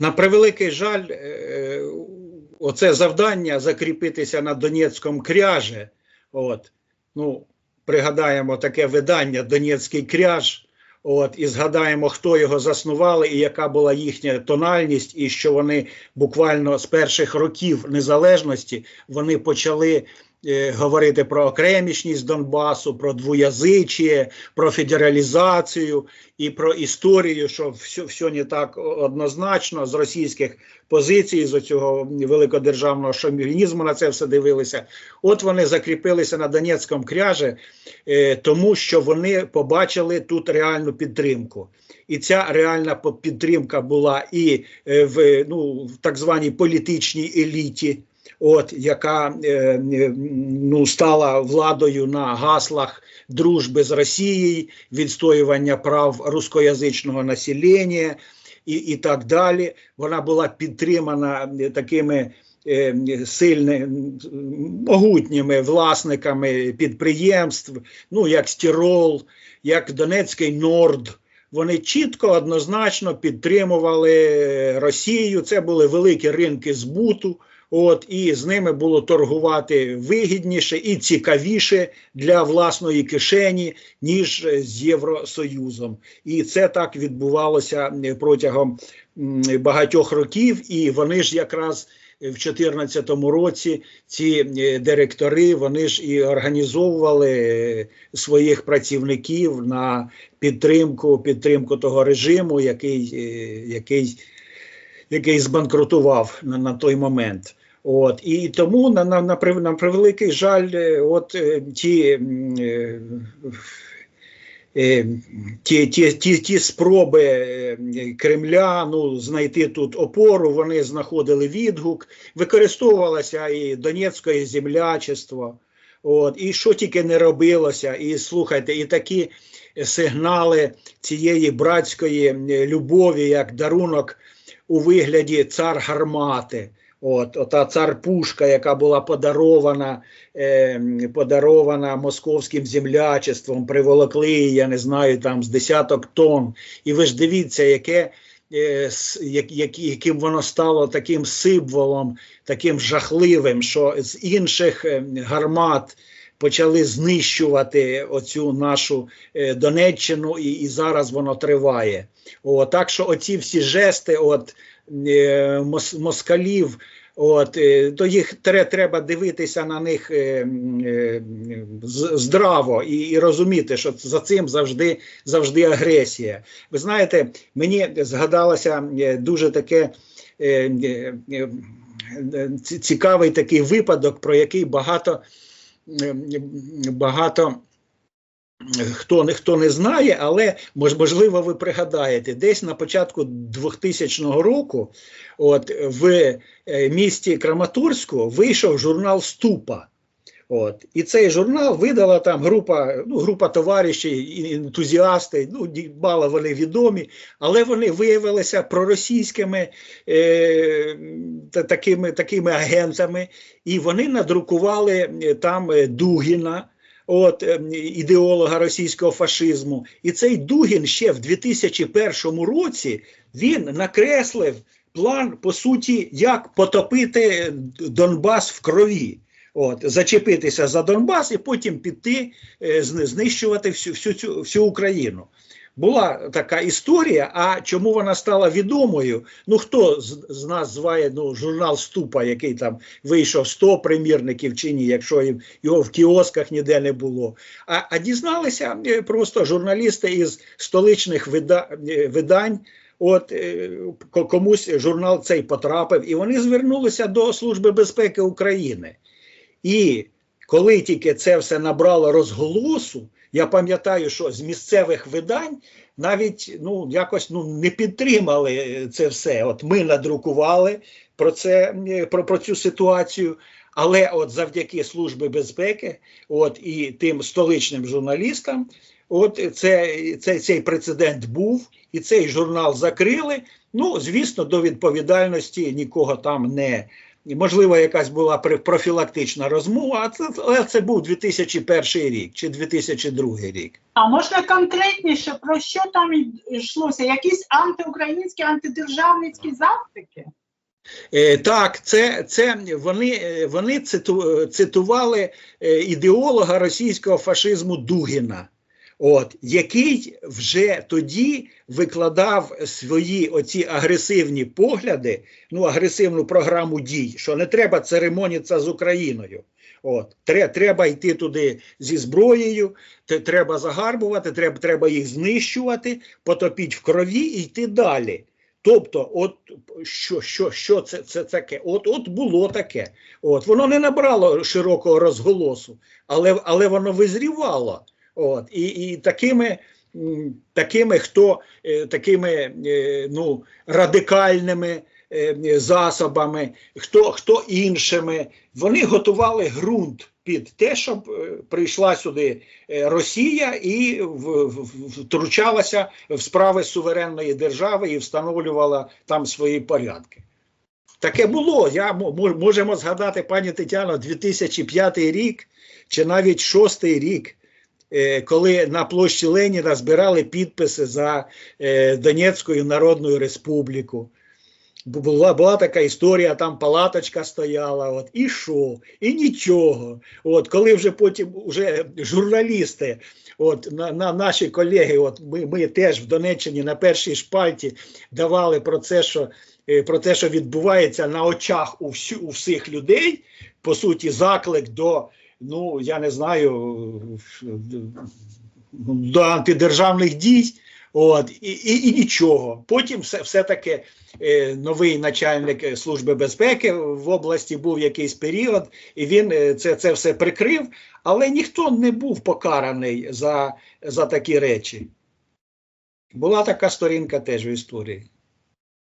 На превеликий жаль, е, оце завдання закріпитися на Донецькому кряже. От, ну, пригадаємо таке видання Донецький кряж. От, і згадаємо, хто його заснували, і яка була їхня тональність, і що вони буквально з перших років незалежності вони почали говорити про окремішність Донбасу, про двоязичі, про федералізацію і про історію, що все, все не так однозначно з російських позицій, з цього великодержавного шовінізму на це все дивилися. От вони закріпилися на Донецькому кряжі, е, тому що вони побачили тут реальну підтримку. І ця реальна підтримка була і е, в, ну, в так званій політичній еліті, от, яка е, е, ну, стала владою на гаслах дружби з Росією, відстоювання прав рускоязичного населення і, і так далі. Вона була підтримана е, такими е, сильними, могутніми власниками підприємств, ну як Стірол, як Донецький Норд. Вони чітко однозначно підтримували Росію. Це були великі ринки збуту. От і з ними було торгувати вигідніше і цікавіше для власної кишені, ніж з Євросоюзом. І це так відбувалося протягом багатьох років. І вони ж якраз в 2014 році ці е, директори вони ж і організовували е, своїх працівників на підтримку підтримку того режиму, який, е, який, який збанкрутував на, на той момент. От і тому на, на, на, на превеликий жаль, от ті. е, Ті, ті, ті, ті спроби е, Кремля ну, знайти тут опору, вони знаходили відгук, використовувалося і Донецьке землячество, от, і що тільки не робилося. І слухайте, і такі сигнали цієї братської е, любові, як дарунок у вигляді цар гармати. От, ота цар Пушка, яка була подарована, е, подарована московським землячеством, приволокли я не знаю, там з десяток тонн. І ви ж дивіться, яке, е, як, як, яким воно стало таким символом, таким жахливим, що з інших е, гармат почали знищувати оцю нашу е, Донеччину, і, і зараз воно триває. О, так що оці всі жести, от москалів. От, е, то їх тре- треба дивитися на них е, е, здраво і, і розуміти, що за цим завжди, завжди агресія. Ви знаєте, мені згадалося е, дуже таке е, е, е, ці- цікавий такий випадок, про який багато, е, багато хто, не- хто не знає, але можливо ви пригадаєте, десь на початку 2000 року от, в е, місті Краматорську вийшов журнал Ступа. От. І цей журнал видала там група, ну, група товаришів, ентузіасти, ну, мало вони відомі, але вони виявилися проросійськими е, та, такими, такими агентами, і вони надрукували е, там е, Дугіна, от, е, ідеолога російського фашизму. І цей Дугін ще в 2001 році він накреслив план, по суті, як потопити Донбас в крові. От, зачепитися за Донбас і потім піти е, знищувати всю, всю, цю, всю Україну. Була така історія. А чому вона стала відомою? Ну хто з, з нас зває ну, журнал Ступа, який там вийшов 100 примірників чи ні, якщо їм- його в кіосках ніде не було. А, а дізналися е, просто журналісти із столичних вида, е, видань. От е, комусь журнал цей потрапив, і вони звернулися до Служби безпеки України. І коли тільки це все набрало розголосу, я пам'ятаю, що з місцевих видань навіть ну якось ну не підтримали це все. От ми надрукували про це про, про цю ситуацію. Але от завдяки служби безпеки, от і тим столичним журналістам, от це, це цей прецедент був, і цей журнал закрили. Ну, звісно, до відповідальності нікого там не можливо, якась була пр- профілактична розмова, а це, але це був 2001 рік чи 2002 рік. А можна конкретніше про що там йшлося? Якісь антиукраїнські, антидержавницькі заклики? Е, Так, це, це вони, е, вони цитували е, ідеолога російського фашизму Дугіна, от, який вже тоді викладав свої оці агресивні погляди, ну, агресивну програму дій, що не треба церемонітися з Україною. От, треба йти туди зі зброєю, треба загарбувати, треба, треба їх знищувати, потопіть в крові і йти далі. Тобто, от що, що, що це, це таке? От, от було таке. От воно не набрало широкого розголосу, але, але воно визрівало. От і, і такими, такими, хто е, такими е, ну, радикальними е, засобами, хто, хто іншими, вони готували ґрунт під те, щоб прийшла сюди Росія і втручалася в справи суверенної держави і встановлювала там свої порядки. Таке було. Я мо- мо- можемо згадати, пані Тетяно, 2005 рік чи навіть шостий рік, коли на площі Леніна збирали підписи за е, Донецьку Народну Республіку. Бу- Була, була така історія, там палаточка стояла, от, і що, і нічого. От, коли вже потім вже журналісти, от, на, на, наші колеги, от, ми, ми теж в Донеччині на першій шпальті давали про це, що, е, про те, що відбувається на очах у, всю, у всіх людей, по суті, заклик до, ну, я не знаю, до антидержавних дій. От, і, і, і нічого. Потім все, все-таки е, новий начальник е, Служби безпеки в області був якийсь період, і він е, це, це все прикрив, але ніхто не був покараний за, за такі речі. Була така сторінка теж в історії.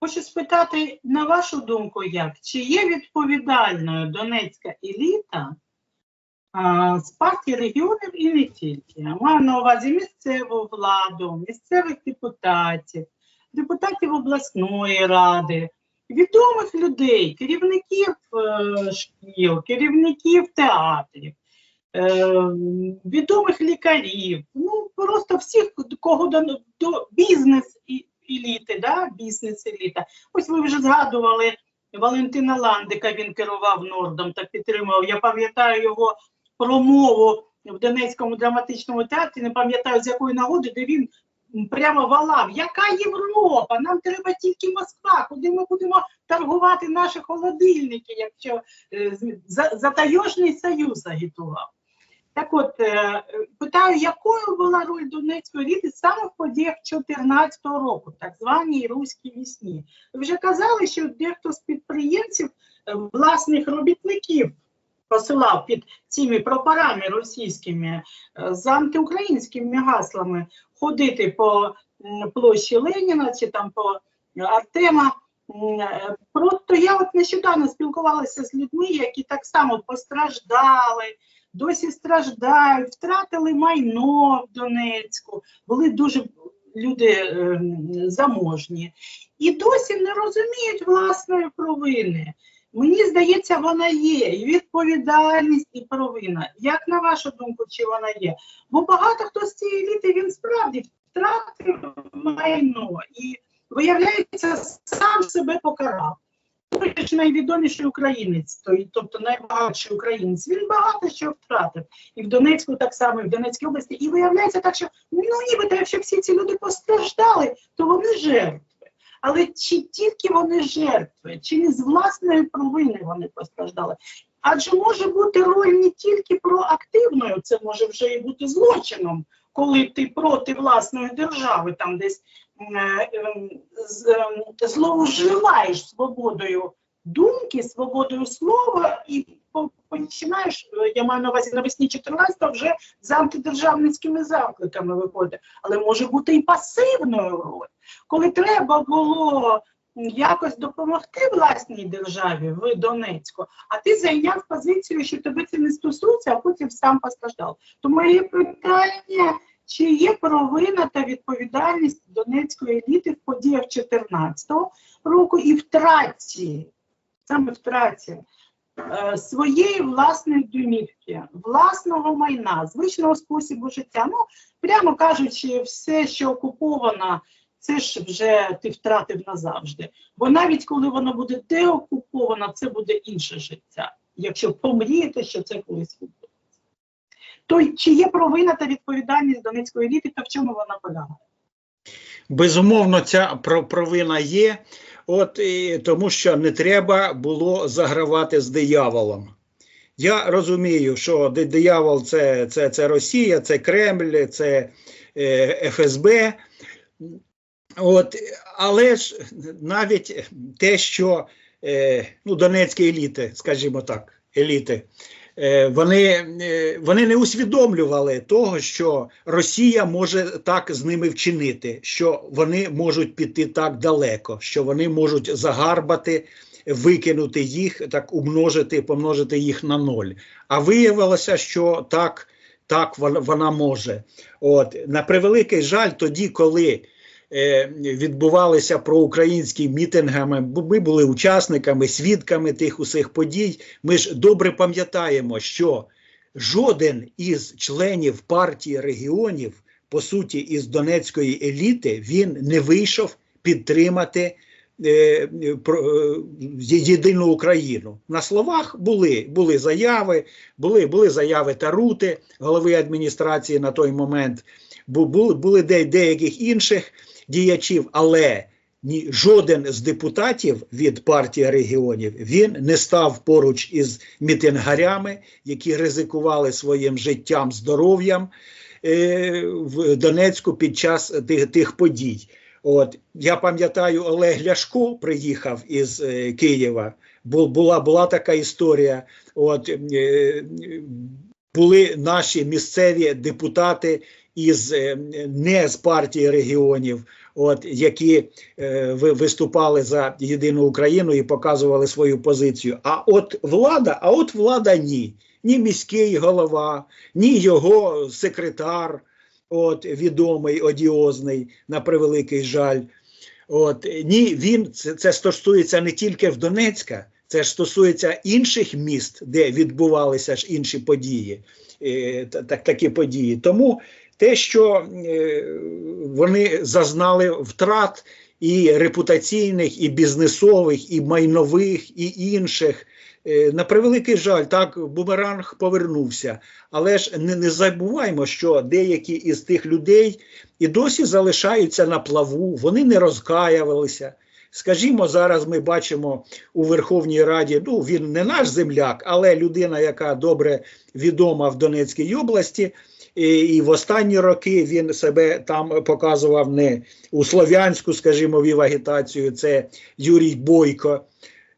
Хочу спитати, на вашу думку, як? Чи є відповідальною донецька еліта з партії регіонів і не тільки? Маю на увазі місцеву владу, місцевих депутатів, депутатів обласної ради, відомих людей, керівників е, шкіл, керівників театрів, е, відомих лікарів, ну просто всіх, кого до, до бізнес еліти, да? бізнес-еліта. Ось ви вже згадували Валентина Ландика, він керував Нордом та підтримував. Я пам'ятаю його промову в Донецькому драматичному театрі, не пам'ятаю з якої нагоди, де він прямо валав. Яка Європа? Нам треба тільки Москва, куди ми будемо торгувати наші холодильники, якщо е, за, затайожний союз агітував. Так от, е, питаю, якою була роль Донецької еліти саме в подіях 2014 року, так званій Руській вісні? Ви вже казали, що дехто з підприємців е, власних робітників посилав під цими прапорами російськими е, з антиукраїнськими гаслами ходити по площі Леніна чи там по Артема. Е, Просто я от нещодавно спілкувалася з людьми, які так само постраждали, досі страждають, втратили майно в Донецьку, були дуже люди ем, заможні і досі не розуміють власної провини. Мені здається, вона є і відповідальність, і провина. Як на вашу думку, чи вона є? Бо багато хто з цієї еліти він справді втратив майно і, виявляється, сам себе покарав. Найвідоміший українець, тобто найбагатший українець, він багато що втратив. І в Донецьку так само, і в Донецькій області. І виявляється так, що ну нібито, якщо всі ці люди постраждали, то вони жертви. Але чи тільки вони жертви, чи не з власної провини вони постраждали? Адже може бути роль не тільки проактивною, це може вже і бути злочином, коли ти проти власної держави там десь е, ем, ем, зловживаєш свободою думки, свободою слова і починаєш, е, я маю на увазі навесні 14-го вже з антидержавницькими закликами виходить. Але може бути і пасивною роль, коли треба було якось допомогти власній державі в Донецьку, а ти зайняв позицію, що тебе це не стосується, а потім сам постраждав. То моє питання. Чи є провина та відповідальність донецької еліти в подіях 14-го року і втраті саме втраті е, своєї власної домівки, власного майна, звичного способу життя. Ну, прямо кажучи, все, що окуповано, це ж вже ти втратив назавжди. Бо навіть коли воно буде деокуповано, це буде інше життя, якщо помрієте, що це колись відбудеться. То чи є провина та відповідальність Донецької еліти, та в чому вона полягає? Безумовно, ця провина є, от і, тому що не треба було загравати з дияволом. Я розумію, що диявол це, це, це Росія, це Кремль, це е, ФСБ. От, але ж навіть те, що е, ну, донецькі еліти, скажімо так, еліти, вони, е, вони не усвідомлювали того, що Росія може так з ними вчинити, що вони можуть піти так далеко, що вони можуть загарбати, викинути їх, так умножити, помножити їх на ноль. А виявилося, що так, так вона, може. От на превеликий жаль, тоді, коли е, відбувалися проукраїнські мітингами, ми були учасниками, свідками тих усіх подій. Ми ж добре пам'ятаємо, що жоден із членів партії регіонів, по суті, із донецької еліти, він не вийшов підтримати е, е, єдину Україну. На словах були, були заяви, були, були заяви Тарути, голови адміністрації на той момент, були, були де, деяких інших діячів, але ні, жоден з депутатів від партії регіонів він не став поруч із мітингарями, які ризикували своїм життям, здоров'ям е, в Донецьку під час тих, тих подій. От я пам'ятаю, Олег Ляшко приїхав із е, Києва. Бу- була, була така історія. От е, були наші місцеві депутати із е, не з партії регіонів, от які е, ви- виступали за єдину Україну і показували свою позицію. А от влада, а от влада ні. Ні міський голова, ні його секретар, от відомий, одіозний, на превеликий жаль. От ні, він це, це стосується не тільки в Донецька, це ж стосується інших міст, де відбувалися ж інші події, е, так, такі події. Тому те, що е, вони зазнали втрат і репутаційних, і бізнесових, і майнових, і інших. е, На превеликий жаль, так бумеранг повернувся. Але ж не, не забуваймо, що деякі із тих людей і досі залишаються на плаву, вони не розкаявалися. Скажімо, зараз ми бачимо у Верховній Раді, ну він не наш земляк, але людина, яка добре відома в Донецькій області, і, в останні роки він себе там показував не у слов'янську, скажімо, вів агітацію. Це Юрій Бойко.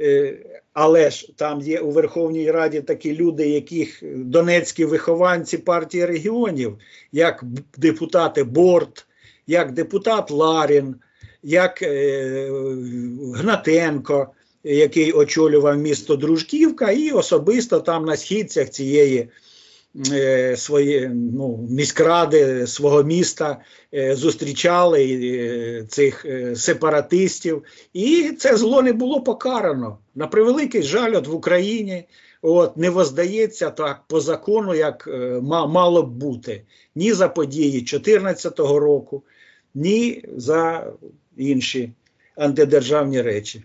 Е, Але ж там є у Верховній Раді такі люди, яких донецькі вихованці партії регіонів, як депутати Борт, як депутат Ларін, як е, Гнатенко, який очолював місто Дружківка, і особисто там на східцях цієї е, свої, ну, міськради свого міста е, зустрічали цих сепаратистів, і це зло не було покарано. На превеликий жаль, от в Україні от, не воздається так по закону, як мало б бути ні за події 2014 року, ні за інші антидержавні речі.